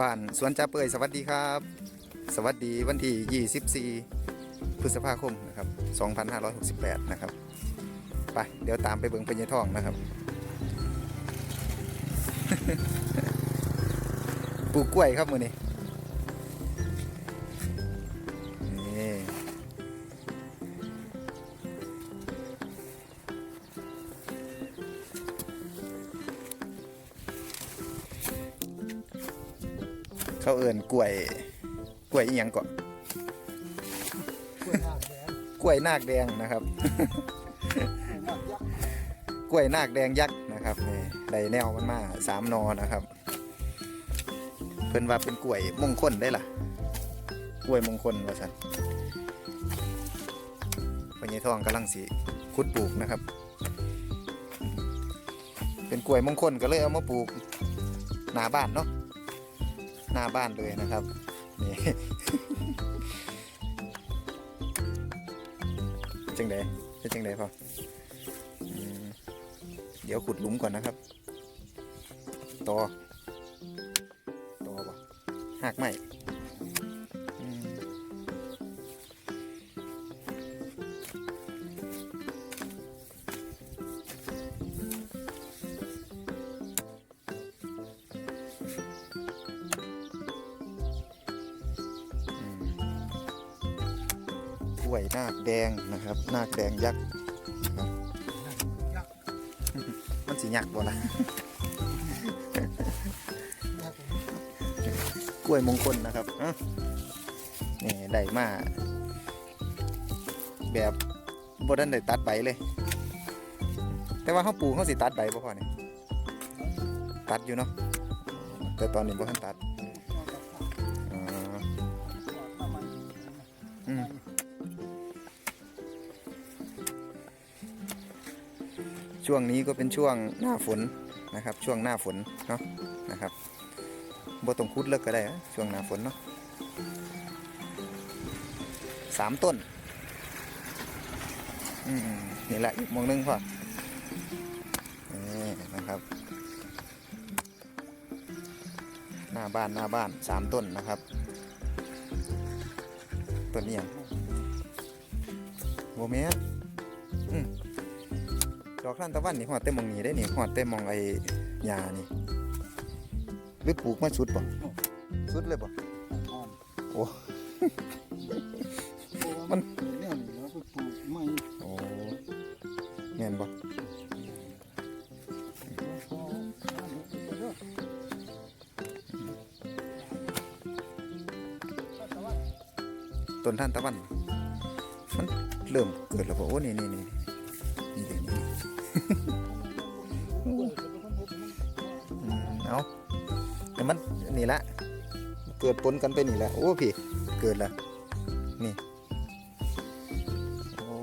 บ้านสวนจ่าเปยสวัสดีครับ สวัสดีวันที่ 24 พฤษภาคมนะครับ 2568 นะครับ ไป เดี๋ยวตามไปเบิ่งพญทองนะครับ ปลูกกล้วยครับมือนี้ เขาเอิ่นกล้วยกล้วยอีหยังก่อนกล้วยหน้าแดงกล้วยนาคแดงนะครับกล้วยหน้ายักษ์กล้วยนาคแดงยักษ์นะครับนี่ได้แนวมันมาสามนอนะครับ เพิ่นว่าเป็นกล้วยมงคลได้ล่ะ กล้วยมงคลว่าสันพญทองกำลังสีคุดปลูกนะครับ เป็นกล้วยมงคลก็เลยเอามาปลูกหน้าบ้านเนาะ หน้าบ้านเลยนะครับนี่จังไดเป็นจังไดพออืมเดี๋ยวขุดหลุมก่อนนะครับต่อต่อบ่หักไหม วยนาคแดงนะครับนาคแดงยักษ์ยักมันสิยักษ์บ่ละกล้วยมงคลนะครับนี่ได้มาแบบบ่ทันได้ตัดใบเลย แต่ว่าเขาปลูกเขาสิตัดใบบ่พอนี่ยตัดอยู่เนาะแต่ตอนนี้บ่ทันตัด ช่วงนี้ก็เป็นช่วงหน้าฝนนะครับ ช่วงหน้าฝนเนาะนะครับบ่ต้องคุดเลิกก็ได้ช่วงหน้าฝนเนาะสามต้นอืมนี่แหละอีกมองหนึงพ่อนี่นะครับ หน้าบ้านหน้าบ้านสามต้นนะครับต้นนี้ยังโมเมนอืม ดอกท่านตะวันนี่หอดเต็มมองนี้ได้นี่หอดเต็มมองไอ้ยานี่หรือปลูกมาสุดป่ะสุดเลยป่ะโอ้เพราะว่ามันเกิดแนวนี้แล้วไปปลูกไม่โอ้แม่นป่ะต้นท่านตะวันมันเริ่มเกิดแล้วป่โอ้นี่นี่นี่นี่ยวนี้กล้วยจะ เป็นคนเดให้มันอืมเอาแต่มันนี่ละ เกิดปนกันไปนี่ละโอ้พี่ เกิดละนี่โอ้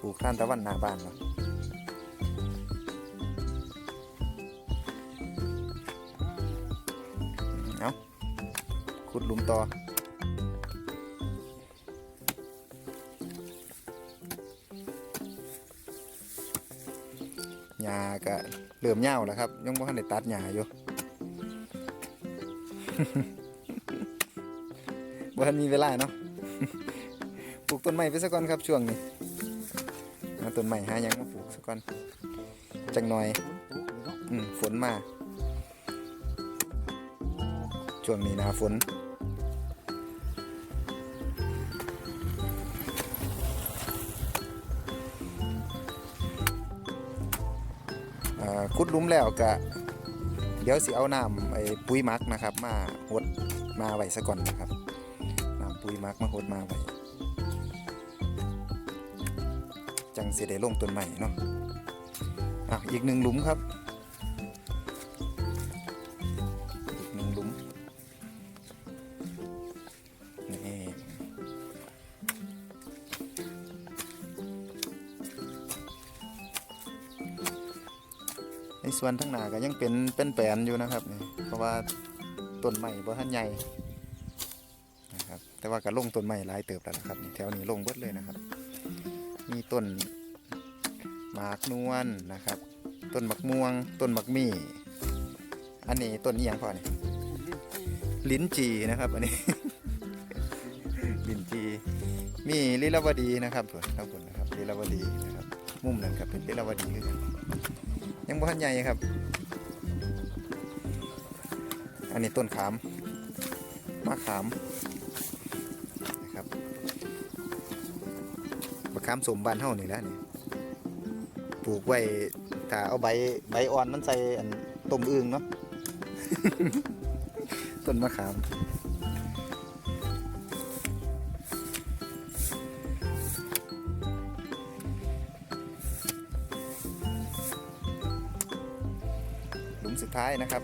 ปลูกท่านตะวันหน้าบ้านเหรอเอาขุดหลุมต่อ ญ้าก็เริ่มเหย้าแล้วครับ ยังบ่ทันได้ตัดหญ้าอยู่บ่ทันมีเวลาเนาะปลูกต้นไม้ไปซะก่อนครับช่วงนี้เอาต้นไม้หายังมาปลูกซะก่อนจังหน่อยอืมฝนมาช่วงนี้นาฝน ขุดลุมแล้วก็เดี๋ยวสิเอาน้ำไอ้ปุ๋ยมักนะครับ มาหดมาไว้ซะก่อนนะครับน้ำปุ๋ยมักมาหดมาไว้จังสิได้ลงต้นใหม่เนาะอะอีกหนึ่งหลุมครับ ส่วนทั้งหน้าก็ยังเป็นเป็นแปลนอยู่นะครับนี่เพราะว่าต้นใหม่บ่ทันใหญ่นะครับแต่ว่าก็ลงต้นใหม่หลายเติบแล้วนะครับแถวนี้ลงเบิดเลยนะครับ มีต้นหมากนวลนะครับ ต้นมักม่วง ต้นมักมี่ อันนี้ต้นนี้ยังพอนี่ลิ้นจีนะครับ อันนี้ ลิ้นจี มีลิลาวดีนะครับผมทั้งคนนะครับลิลาวดีนะครับ มุมนั้นครับเป็นลิลาวดีคือกัน ยังบ่ทันใหญ่ครับ อันนี้ต้นขามมะขามนะครับมะขามสมบ้านเฮานี่แหละนี่ปลูกไว้ถ้าเอาใบใบอ่อนมันใส่อันต้มอึ่งเนาะ ต้นมะขาม หลุมสุดท้ายนะครับ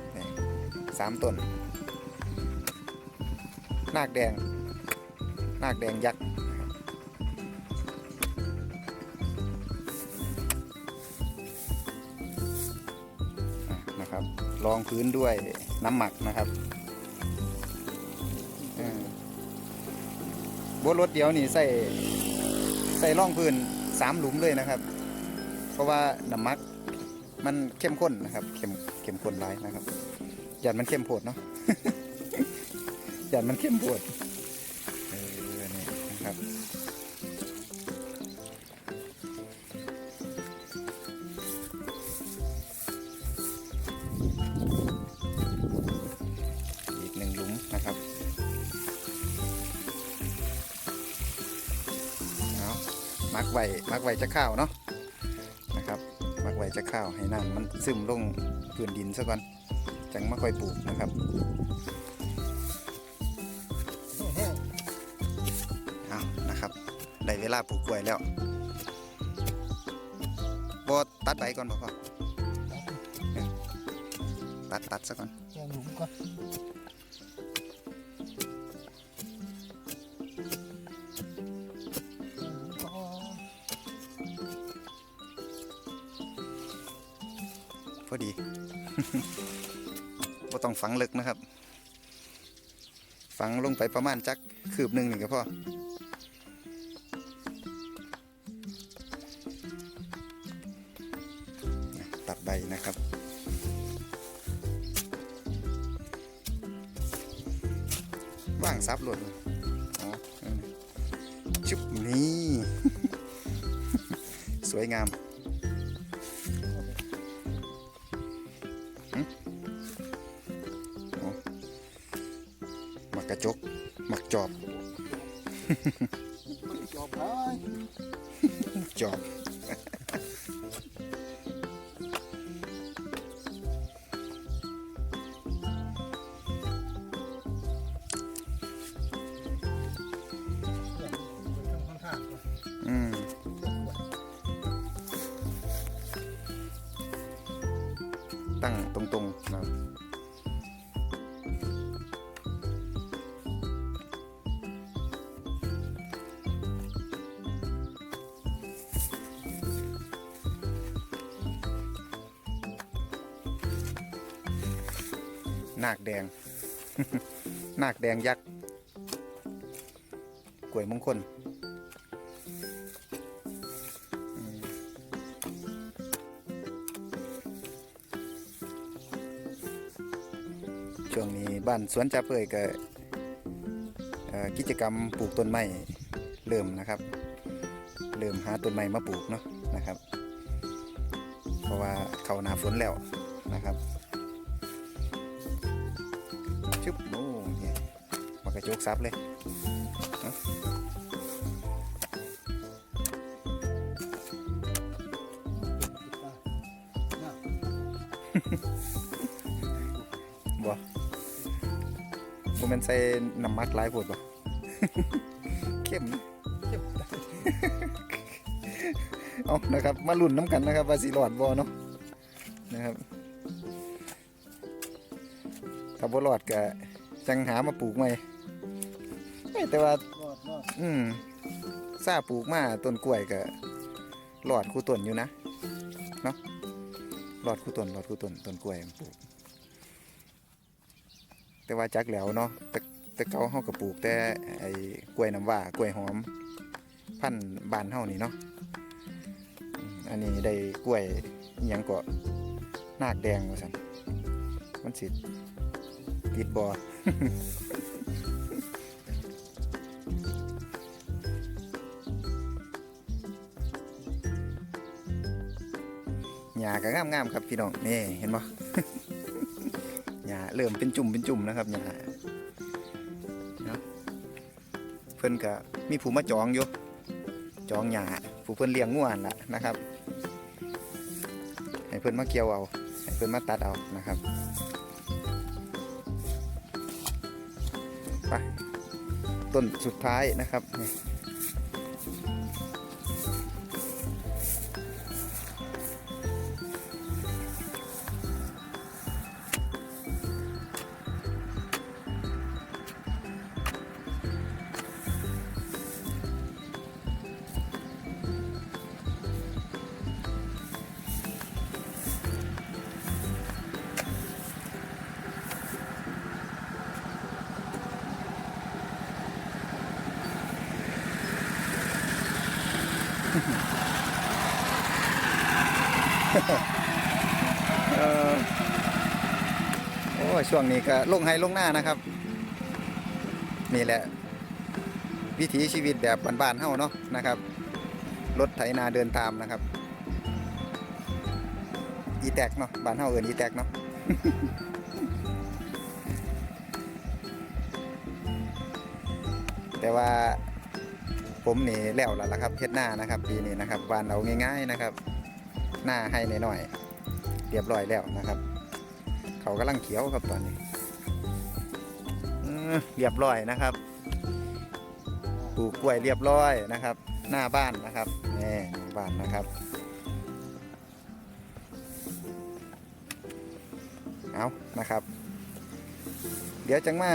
สามต้น นาคแดง นาคแดงยักษ์นะครับรองพื้นด้วยน้ำหมักนะครับบัวรถเดียวนี่ใส่ใส่ร่องพื้นสามหลุมเลยนะครับ เพราะว่าน้ำมัก มันเข้มข้นนะครับเข้มเข้มข้นร้ายนะครับหยันมันเข้มโพดเนาะหยันมันเข้มโพดเออนี่นะครับอีกหนึ่งลุมนะครับมักไว้มักไว้จะข้าวเนาะ มักไว้จะข้าวให้น้ำมันซึมลงพื้นดินซะก่อนจังมาค่อยปลูกนะครับเอานะครับได้เวลาปลูกกล้วยแล้วบอตัดใบก่อนพ่อเออตัดตัดซะก่อน พอดีบ่ต้องฝังลึกนะครับ ฝังลงไปประมาณจักคืบหนึ่งหนี่งก็พอตัดใบนะครับว่างซับหล่นชุบนี่ สวยงาม กกระจกหมักจอบ จอบ นาคแดง นาคแดงยักษ์กล้วยมงคลช่วงนี้บ้านสวนจ่าเปยก็กิจกรรมปลูกต้นไม้เริ่มนะครับ เริ่มหาต้นไม้มาปลูกเนาะนะครับ เพราะว่าเข้าหน้าฝนแล้วนะครับ มากซับเลยบ่บ่แมันใส่น้ำมักหลายโพดบ่เข้มเจ็บเอานะครับ มาลุ้นน้ำกันนะครับว่าสิรอดบ่เนาะนะครับถ้าบ่รอดก็จังหามาปลูกใหม่ แต่ว่า รอดรอดอืมซาปลูกมาต้นกล้วยก็รอดคู่ต้นอยู่นะเนาะรอดคู่ต้นรอดคู่ต้นต้นกล้วยมันปลูก แต่ว่าจักแล้วเนาะแต่แต่เก่าเฮาก็ปลูกแต่ไอ้กล้วยน้ำว้ากล้วยหอม พันธุ์บานเฮานี่เนาะอืมอันนี้ได้กล้วยอิหยังก็นาคแดงว่าซั่นมันสิติดบ่ห ญ้าก็งามๆครับพี่น้องนี่เห็นบ่หญ้าเริ่มเป็นจุ่มเป็นจุ่มนะครับหญ้าเนาะเพิ่นก็มีผู้มาจองอยู่จองหญ้าผู้เพิ่นเลี้ยงงัวนั่นล่ะนะครับ ให้เพิ่นมาเกี่ยวเอาให้เพิ่นมาตัดเอานะครับไปต้นสุดท้ายนะครับ เออโอ้ช่วงนี้ก็ลงไฮลงหน้านะครับ นี่แหละ วิถีชีวิตแบบบ้านๆเฮาเนาะนะครับ รถไถนาเดินตามนะครับ อีแตกเนาะบ้านเฮาเอินอีแตกเนาะแต่ว่าผมนี่แล้วแล้วล่ะครับเฮ็ดหน้านะครับ ปีนี้นะครับบ้านเราง่าย ๆนะครับ หน้าให้หน่อยๆเรียบร้อยแล้วนะครับ เขากำลังเขียวครับตอนนี้เรียบร้อยนะครับปลูกกล้วยเรียบร้อยนะครับ หน้าบ้านนะครับนี่หน้าบ้านนะครับเอานะครับ เดี๋ยวจังมา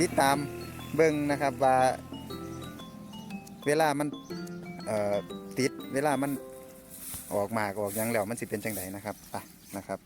ติดตามเบิ่งนะครับว่าเวลามันเอ่อ ติด เวลามันออกมากออกยังแล้วมันสิเป็นจังไดนะครับไปนะครับ